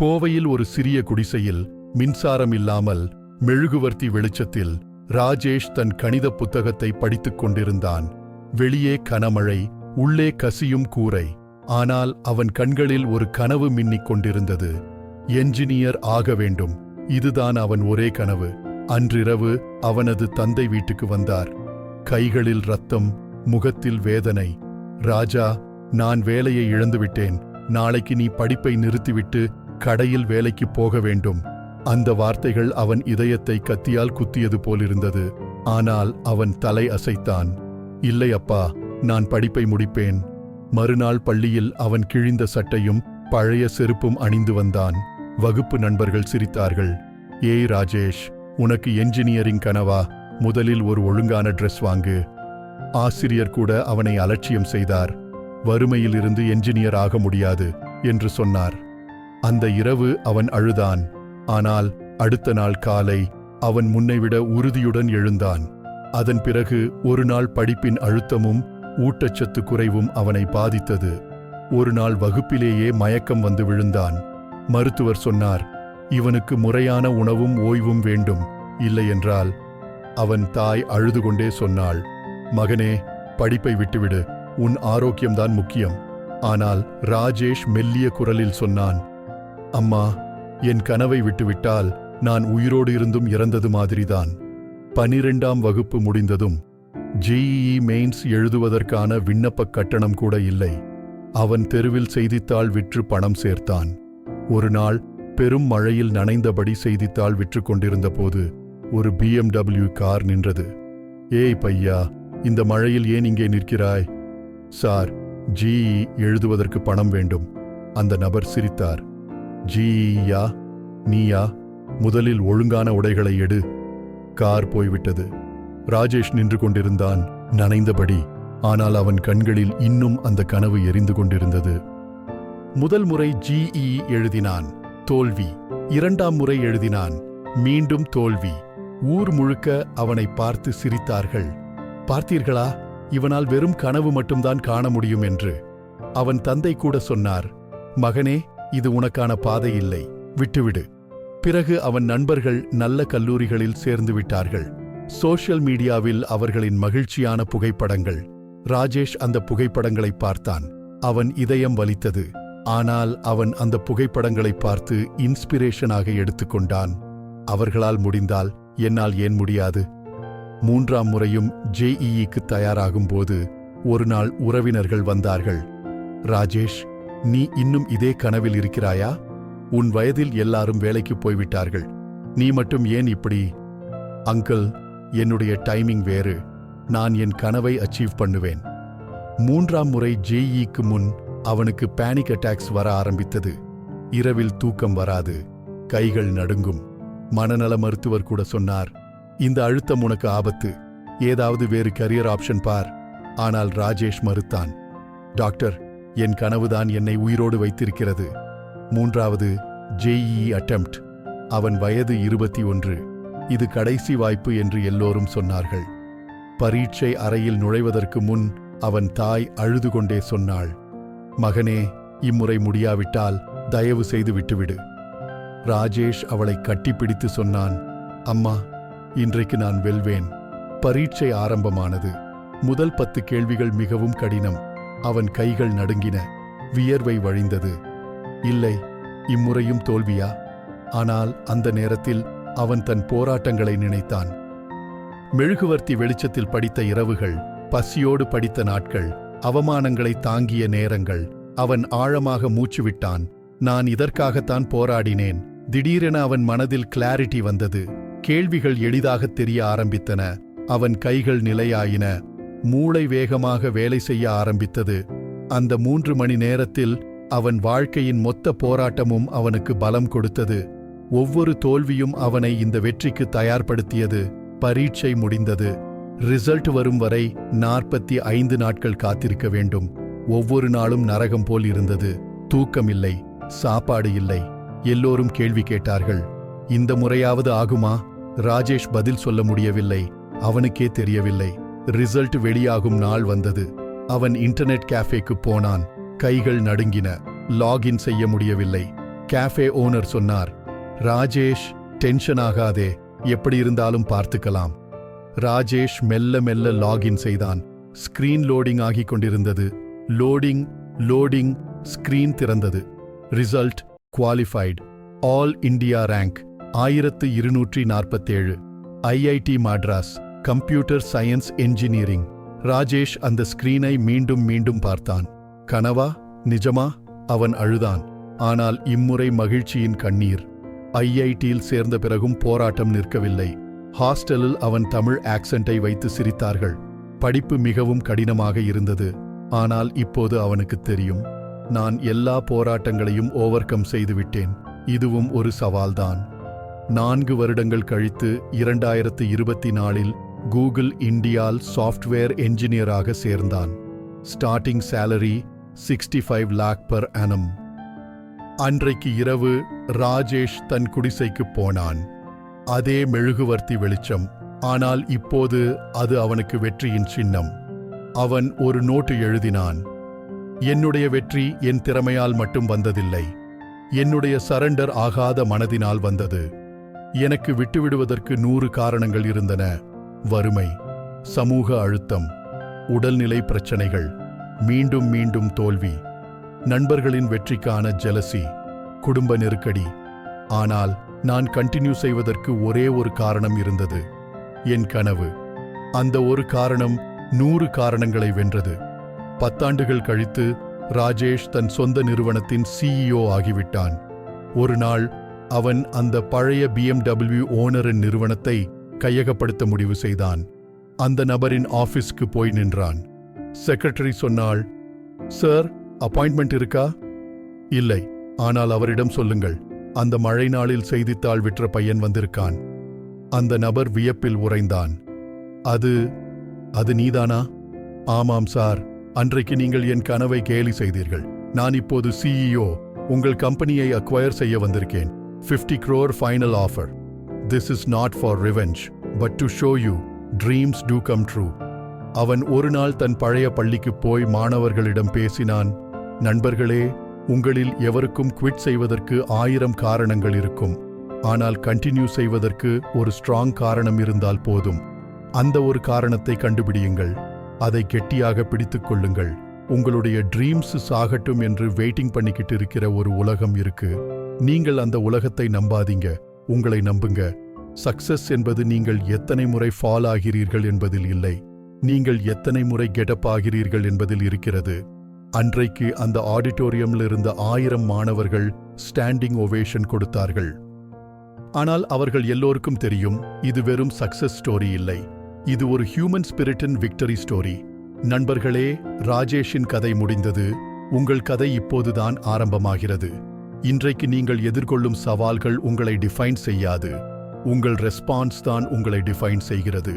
கோவையில் ஒரு சிறிய குடிசையில் மின்சாரம் இல்லாமல் மெழுகுவர்த்தி வெளிச்சத்தில் ராஜேஷ் தன் கணித புத்தகத்தை படித்துக் கொண்டிருந்தான். வெளியே கனமழை உள்ளே கசியும் கூரை. ஆனால் அவன் கண்களில் ஒரு கனவு மின்னிக் கொண்டிருந்தது. என்ஜினியர் ஆக வேண்டும். இதுதான் அவன் ஒரே கனவு. அன்றிரவு அவனது தந்தை வீட்டுக்கு வந்தார். கைகளில் ரத்தம் முகத்தில் வேதனை. ராஜா நான் வேலையை இழந்துவிட்டேன். நாளைக்கு நீ படிப்பை நிறுத்திவிட்டு கடையில் வேலைக்கு போக வேண்டும். அந்த வார்த்தைகள் அவன் இதயத்தை கத்தியால் குத்தியது போலிருந்தது. ஆனால் அவன் தலை அசைத்தான். இல்லை அப்பா நான் படிப்பை முடிப்பேன். மறுநாள் பள்ளியில் அவன் கிழிந்த சட்டையும் பழைய செருப்பும் அணிந்து வந்தான். வகுப்பு நண்பர்கள் சிரித்தார்கள். ஏய் ராஜேஷ் உனக்கு என்ஜினியரிங் கனவா? முதலில் ஒரு ஒழுங்கான ட்ரெஸ் வாங்கு. ஆசிரியர் கூட அவனை அலட்சியம் செய்தார். வறுமையிலிருந்து என்ஜினியர் ஆக முடியாது என்று சொன்னார். அந்த இரவு அவன் அழுதான். ஆனால் அடுத்த நாள் காலை அவன் முன்னைவிட உறுதியுடன் எழுந்தான். அதன் பிறகு ஒரு நாள் படிப்பின் அழுத்தமும் ஊட்டச்சத்து குறைவும் அவனை பாதித்தது. ஒரு நாள் வகுப்பிலேயே மயக்கம் வந்து விழுந்தான். மருத்துவர் சொன்னார் இவனுக்கு முறையான உணவும் ஓய்வும் வேண்டும். இல்லையென்றால் அவன் தாய் அழுது கொண்டே சொன்னாள் மகனே படிப்பை விட்டுவிடு. உன் ஆரோக்கியம்தான் முக்கியம். ஆனால் ராஜேஷ் மெல்லிய குரலில் சொன்னான் அம்மா என் கனவை விட்டுவிட்டால் நான் உயிரோடு இருந்தும் இறந்தது மாதிரிதான். பனிரெண்டாம் வகுப்பு முடிந்ததும் ஜிஇஇ மெயின்ஸ் எழுதுவதற்கான விண்ணப்பக் கட்டணம் கூட இல்லை. அவன் தெருவில் செய்தித்தாள் விற்று பணம் சேர்த்தான். ஒரு நாள் பெரும் மழையில் நனைந்தபடி செய்தித்தாள் விற்று கொண்டிருந்த போது ஒரு பிஎம்டபிள்யூ கார் நின்றது. ஏய் பையா இந்த மழையில் ஏன் இங்கே நிற்கிறாய்? சார் ஜிஇ எழுதுவதற்கு பணம் வேண்டும். அந்த நபர் சிரித்தார். ஜீயா நீயா முதலில் ஒழுங்கான உடைகளை எடு. கார் போய்விட்டது. ராஜேஷ் நின்று கொண்டிருந்தான். நனைந்தபடி ஆனால் அவன் கண்களில் இன்னும் அந்த கனவு எரிந்து கொண்டிருந்தது. முதல் முறை ஜிஇ எழுதினான். தோல்வி. இரண்டாம் முறை எழுதினான். மீண்டும் தோல்வி. ஊர் முழுக்க அவனை பார்த்து சிரித்தார்கள். பார்த்தீர்களா? இவனால் வெறும் கனவு மட்டும்தான் காண முடியும் என்று. அவன் தந்தை கூட சொன்னார். மகனே இது உனக்கான பாதை இல்லை. விட்டுவிடு. பிறகு அவன் நண்பர்கள் நல்ல கல்லூரிகளில் சேர்ந்து விட்டார்கள். சோஷியல் மீடியாவில் அவர்களின் மகிழ்ச்சியான புகைப்படங்கள். ராஜேஷ் அந்த புகைப்படங்களை பார்த்தான். அவன் இதயம் வலித்தது. ஆனால் அவன் அந்த புகைப்படங்களை பார்த்து இன்ஸ்பிரேஷனாக எடுத்துக்கொண்டான். அவர்களால் முடிந்தால் என்னால் ஏன் முடியாது? மூன்றாம் முறையும் ஜேஇஇக்கு தயாராகும் போது ஒரு நாள் உறவினர்கள் வந்தார்கள். ராஜேஷ் நீ இன்னும் இதே கனவில் இருக்கிறாயா? உன் வயதில் எல்லாரும் வேலைக்கு போய்விட்டார்கள். நீ மட்டும் ஏன் இப்படி? அங்கிள் என்னுடைய டைமிங் வேறு. நான் என் கனவை அச்சீவ் பண்ணுவேன். மூன்றாம் முறை ஜேஇக்கு முன் அவனுக்கு பேனிக் அட்டாக்ஸ் வர ஆரம்பித்தது. இரவில் தூக்கம் வராது. கைகள் நடுங்கும். மனநல மருத்துவர் கூட சொன்னார் இந்த அழுத்தம் உனக்கு ஆபத்து. ஏதாவது வேறு கரியர் ஆப்ஷன் பார். ஆனால் ராஜேஷ் மறுத்தான் டாக்டர் என் கனவுதான் என்னை உயிரோடு வைத்திருக்கிறது. மூன்றாவது ஜேஇஇ அட்டெம்ப்ட் அவன் வயது இருபத்தி ஒன்று. இது கடைசி வாய்ப்பு என்று எல்லோரும் சொன்னார்கள். பரீட்சை அறையில் நுழைவதற்கு முன் அவன் தாய் அழுது கொண்டே சொன்னாள். மகனே இம்முறை முடியாவிட்டால் தயவு செய்து விட்டுவிடு. ராஜேஷ் அவளை கட்டிப்பிடித்து சொன்னான். அம்மா இன்றைக்கு நான் வெல்வேன். பரீட்சை ஆரம்பமானது. முதல் பத்து கேள்விகள் மிகவும் கடினம். அவன் கைகள் நடுங்கின வியர்வை வழிந்தது. இல்லை இம்முறையும் தோல்வியா? ஆனால் அந்த நேரத்தில் அவன் தன் போராட்டங்களை நினைத்தான். மெழுகுவர்த்தி வெளிச்சத்தில் படித்த இரவுகள் பசியோடு படித்த நாட்கள் அவமானங்களை தாங்கிய நேரங்கள் அவன் ஆழமாக மூச்சுவிட்டான். நான் இதற்காகத்தான் போராடினேன். திடீரென அவன் மனதில் கிளாரிட்டி வந்தது. கேள்விகள் எளிதாகத் தெரிய ஆரம்பித்தன. அவன் கைகள் நிலையாயின. மூளை வேகமாக வேலை செய்ய ஆரம்பித்தது. அந்த மூன்று மணி நேரத்தில் அவன் வாழ்க்கையின் மொத்த போராட்டமும் அவனுக்கு பலம் கொடுத்தது. ஒவ்வொரு தோல்வியும் அவனை இந்த வெற்றிக்கு தயார்படுத்தியது. பரீட்சை முடிந்தது. ரிசல்ட் வரும் வரை நாற்பத்தி ஐந்து நாட்கள் காத்திருக்க வேண்டும். ஒவ்வொரு நாளும் நரகம் போல் இருந்தது. தூக்கம் இல்லை சாப்பாடு இல்லை. எல்லோரும் கேள்வி கேட்டார்கள். இந்த முறையாவது ஆகுமா? ராஜேஷ் பதில் சொல்ல முடியவில்லை. அவனுக்கே தெரியவில்லை. ரிசல்ட் வெளியாகும் நாள் வந்தது. அவன் இன்டர்நெட் கேஃபேக்கு போனான். கைகள் நடுங்கின. லாகின் செய்ய முடியவில்லை. கேஃபே ஓனர் சொன்னார் ராஜேஷ் டென்ஷன் ஆகாதே. எப்படி இருந்தாலும் பார்த்துக்கலாம். ராஜேஷ் மெல்ல மெல்ல லாகின் செய்தான். ஸ்கிரீன் லோடிங் ஆகிக் கொண்டிருந்தது. லோடிங் லோடிங் ஸ்கிரீன் திறந்தது. Result qualified. All India rank ஆயிரத்து இருநூற்றி நாற்பத்தேழு. IIT Madras. Computer science engineering. Rajesh அந்த ஸ்கிரீனை மீண்டும் மீண்டும் பார்த்தான். கனவா நிஜமா? அவன் அழுதான். ஆனால் இம்முறை மகிழ்ச்சியின் கண்ணீர். ஐஐடியில் சேர்ந்த பிறகும் போராட்டம் நிற்கவில்லை. ஹாஸ்டலில் அவன் தமிழ் ஆக்சென்ட்டை வைத்து சிரித்தார்கள். படிப்பு மிகவும் கடினமாக இருந்தது. ஆனால் இப்போது அவனுக்கு தெரியும். நான் எல்லா போராட்டங்களையும் ஓவர் கம் செய்துவிட்டேன் இதுவும் ஒரு சவால்தான். நான்கு வருடங்கள் கழித்து இரண்டாயிரத்து இருபத்தி நாலில் கூகுள் இந்தியால் சாஃப்ட்வேர் என்ஜினியராக சேர்ந்தான். Starting salary sixty five lakh per annum அன்றைக்கு இரவு ராஜேஷ் தன் குடிசைக்கு போனான். அதே மெழுகுவர்த்தி வெளிச்சம். ஆனால் இப்போது அது அவனுக்கு வெற்றியின் சின்னம். அவன் ஒரு நோட்டு எழுதினான். என்னுடைய வெற்றி என் திறமையால் மட்டும் வந்ததில்லை. என்னுடைய சரண்டர் ஆகாத மனதினால் வந்தது. எனக்கு விட்டுவிடுவதற்கு நூறு காரணங்கள் இருந்தன. வறுமை சமூக அழுத்தம் உடல்நிலை பிரச்சனைகள் மீண்டும் மீண்டும் தோல்வி நண்பர்களின் வெற்றிக்கான ஜெலசி குடும்ப நெருக்கடி. ஆனால் நான் கண்டினியூ செய்வதற்கு ஒரே ஒரு காரணம் இருந்தது என் கனவு. அந்த ஒரு காரணம் நூறு காரணங்களை வென்றது. பத்தாண்டுகள் கழித்து ராஜேஷ் தன் சொந்த நிறுவனத்தின் சிஇஓ ஆகிவிட்டான். ஒரு நாள் அவன் அந்த பழைய பிஎம்டபிள்யூ ஓனரின் நிறுவனத்தை கையகப்படுத்த முடிவு செய்தான். அந்த நபரின் ஆபீஸ்க்கு போய் நின்றான். செக்ரட்டரி சொன்னாள் சார் அப்பாயின்மெண்ட் இருக்கா? இல்லை ஆனால் அவரிடம் சொல்லுங்கள். அந்த மழை நாளில் செய்தித்தாள் விற்ற பையன் வந்திருக்கான். அந்த நபர் வியப்பில் உறைந்தான். அது அது நீதானா? ஆமாம் சார். அன்றைக்கு நீங்கள் என் கனவை கேலி செய்தீர்கள். நான் இப்போது சிஇஓ உங்கள் கம்பெனியை அக்வயர் செய்ய வந்திருக்கேன். Fifty crore final offer this is not for revenge but to show you dreams to come true அவன் ஒரு நாள் தன் பழைய பள்ளிக்கு போய் மாணவர்களிடம் பேசினான் நண்பர்களே உங்களில் எவருக்கும் குவிட் செய்வதற்கு ஆயிரம் காரணங்கள் இருக்கும். ஆனால் கண்டினியூ செய்வதற்கு ஒரு ஸ்ட்ராங் காரணம் இருந்தால் போதும். அந்த ஒரு காரணத்தை கண்டுபிடியுங்கள். அதை கெட்டியாக பிடித்துக் கொள்ளுங்கள். உங்களுடைய ட்ரீம்ஸ் சாகட்டும் என்று வெயிட்டிங் பண்ணிக்கிட்டு இருக்கிற ஒரு உலகம் இருக்கு. நீங்கள் அந்த உலகத்தை நம்பாதீங்க. உங்களை நம்புங்க. சக்சஸ் என்பது நீங்கள் எத்தனை முறை ஃபால் ஆகிறீர்கள் என்பதில் இல்லை. நீங்கள் எத்தனை முறை கெட்டப் ஆகிறீர்கள் என்பதில் இருக்கிறது. அன்றைக்கு அந்த ஆடிட்டோரியமில் இருந்த ஆயிரம் மாணவர்கள் ஸ்டாண்டிங் ஓவேஷன் கொடுத்தார்கள். ஆனால் அவர்கள் எல்லோருக்கும் தெரியும் இது வெறும் சக்சஸ் ஸ்டோரி இல்லை. இது ஒரு ஹியூமன் ஸ்பிரிட்டின் விக்டரி ஸ்டோரி நண்பர்களே ராஜேஷின் கதை முடிந்தது. உங்கள் கதை இப்போதுதான் ஆரம்பமாகிறது. இன்றைக்கு நீங்கள் எதிர்கொள்ளும் சவால்கள் உங்களை டிஃபைன் செய்யாது. உங்கள் ரெஸ்பான்ஸ் தான் உங்களை டிஃபைன் செய்கிறது.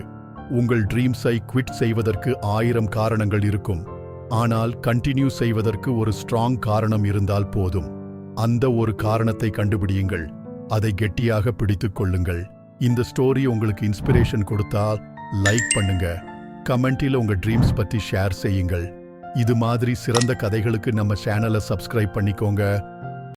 உங்கள் ட்ரீம்ஸை குவிட் செய்வதற்கு ஆயிரம் காரணங்கள் இருக்கும். ஆனால் கண்டினியூ செய்வதற்கு ஒரு ஸ்ட்ராங் காரணம் இருந்தால் போதும். அந்த ஒரு காரணத்தை கண்டுபிடியுங்கள். அதை கெட்டியாக பிடித்துக் கொள்ளுங்கள். இந்த ஸ்டோரி உங்களுக்கு இன்ஸ்பிரேஷன் கொடுத்தால் லைக் பண்ணுங்க. கமெண்டில் உங்க ட்ரீம்ஸ் பத்தி ஷேர் செய்யுங்கள். இது மாதிரி சிறந்த கதைகளுக்கு நம்ம சேனலை சப்ஸ்கிரைப் பண்ணிக்கோங்க.